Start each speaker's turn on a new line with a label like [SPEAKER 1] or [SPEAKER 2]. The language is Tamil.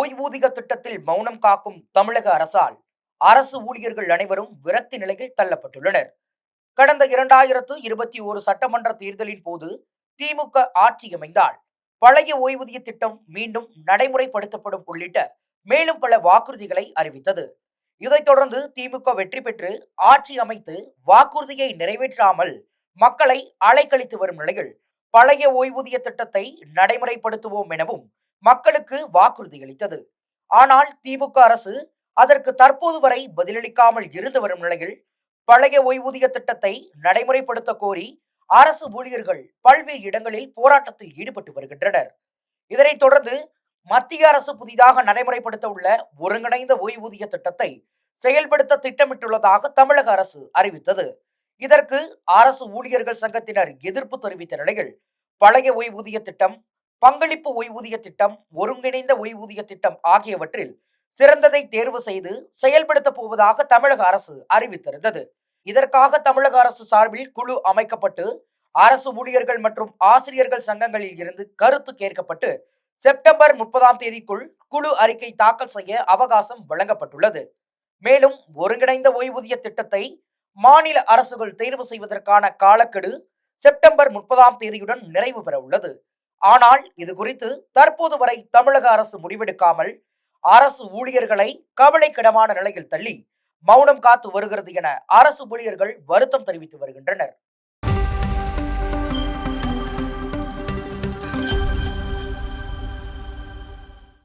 [SPEAKER 1] ஓய்வூதிய திட்டத்தில் மௌனம் காக்கும் தமிழக அரசால் அரசு ஊழியர்கள் அனைவரும் விரக்தி நிலையில் தள்ளப்பட்டுள்ளனர். கடந்த இரண்டாயிரத்து இருபத்தி ஒரு சட்டமன்ற தேர்தலின் போது திமுக ஆட்சி அமைந்தால் பழைய ஓய்வூதிய திட்டம் மீண்டும் நடைமுறைப்படுத்தப்படும் உள்ளிட்ட மேலும் பல வாக்குறுதிகளை அறிவித்தது. இதைத் தொடர்ந்து திமுக வெற்றி பெற்று ஆட்சி அமைத்து வாக்குறுதியை நிறைவேற்றாமல் மக்களை அலைக்கழித்து வரும் நிலையில் பழைய ஓய்வூதிய திட்டத்தை நடைமுறைப்படுத்துவோம் எனவும் மக்களுக்கு வாக்குறுதியளித்தது ஆனால் திமுக அரசு அதற்கு தற்போது வரை பதிலளிக்காமல் இருந்து வரும் நிலையில் பழைய ஓய்வூதிய திட்டத்தை நடைமுறைப்படுத்த கோரி அரசு ஊழியர்கள் பல்வேறு இடங்களில் போராட்டத்தில் ஈடுபட்டு வருகின்றனர். இதனைத் தொடர்ந்து மத்திய அரசு புதிதாக நடைமுறைப்படுத்த உள்ள ஒருங்கிணைந்த ஓய்வூதிய திட்டத்தை செயல்படுத்த திட்டமிட்டுள்ளதாக தமிழக அரசு அறிவித்தது. இதற்கு அரசு ஊழியர்கள் சங்கத்தினர் எதிர்ப்பு தெரிவித்த நிலையில் பழைய ஓய்வூதிய திட்டம் பங்களிப்பு ஓய்வூதிய திட்டம் ஒருங்கிணைந்த ஓய்வூதிய திட்டம் ஆகியவற்றில் சிறந்ததை தேர்வு செய்து செயல்படுத்தப் போவதாக தமிழக அரசு அறிவித்திருந்தது. இதற்காக தமிழக அரசு சார்பில் குழு அமைக்கப்பட்டு அரசு ஊழியர்கள் மற்றும் ஆசிரியர்கள் சங்கங்களில் இருந்து கருத்து கேட்கப்பட்டு செப்டம்பர் முப்பதாம் தேதிக்குள் குழு அறிக்கை தாக்கல் செய்ய அவகாசம் வழங்கப்பட்டுள்ளது. மேலும் ஒருங்கிணைந்த ஓய்வூதிய திட்டத்தை மாநில அரசுகள் தேர்வு செய்வதற்கான காலக்கெடு செப்டம்பர் முப்பதாம் தேதியுடன் நிறைவு பெற உள்ளது ஆனால் இது குறித்து தற்போது வரை தமிழக அரசு முடிவெடுக்காமல் அரசு ஊழியர்களை கவலைக்கிடமான நிலையில் தள்ளி மௌனம் காத்து வருகிறது என அரசு ஊழியர்கள் வருத்தம் தெரிவித்து வருகின்றனர்.